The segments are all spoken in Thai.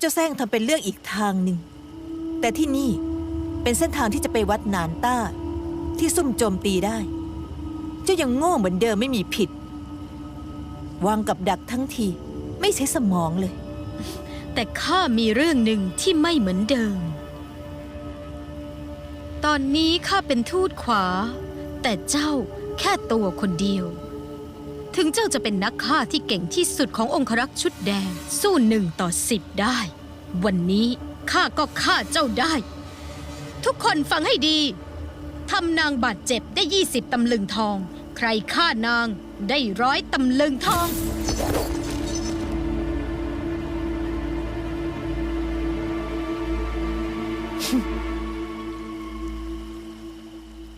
เจ้าแซงทำเป็นเรื่องอีกทางหนึ่ง แต่ที่นี่เป็นเส้นทางที่จะไปวัดนานต้า ที่ซุ่มโจมตีได้ เจ้ายังโง่เหมือนเดิมไม่มีผิด วางกับดักทั้งทีไม่ใช้สมองเลย แต่ข้ามีเรื่องหนึ่งที่ไม่เหมือนเดิม ตอนนี้ข้าเป็นทูตขวา แต่เจ้าแค่ตัวคนเดียว ถึงเจ้าจะเป็นนักฆ่าที่เก่งที่สุดขององครักษ์ชุดแดง สู้หนึ่งต่อสิบได้ วันนี้ข้าก็ฆ่าเจ้าได้ ทุกคนฟังให้ดีทำนางบาดเจ็บได้ยี่สิบตำลึงทอง ใครฆ่านางได้ร้อยตำลึงทอง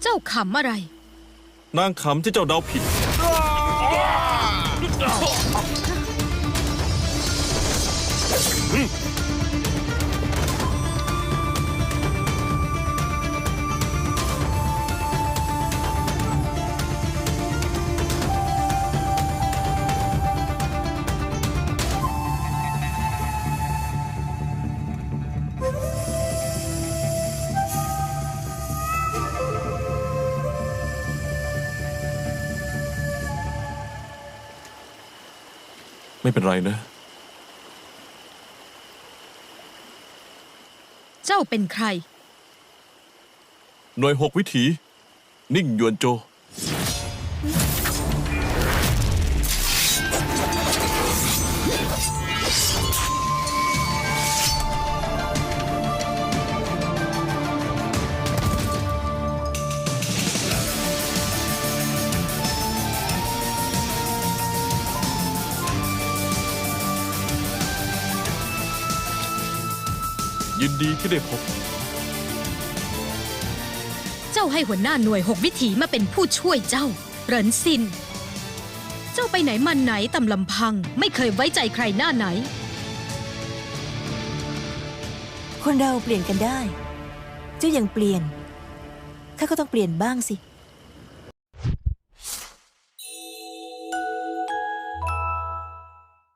เจ้าขำอะไร นางขำที่เจ้าเดาผิด 啊啊 ไม่เป็นไรนะ เจ้าเป็นใคร หน่วยหกวิถี นิ่งหยวนโจ ยินดีที่ได้พบ เจ้าให้หัวหน้าหน่วยหกวิถีมาเป็นผู้ช่วยเจ้า เหรินซิน เจ้าไปไหนมาไหนตำลำพัง ไม่เคยไว้ใจใครหน้าไหน คนเราเปลี่ยนกันได้ เจ้ายังเปลี่ยน ข้าก็ต้องเปลี่ยนบ้างสิ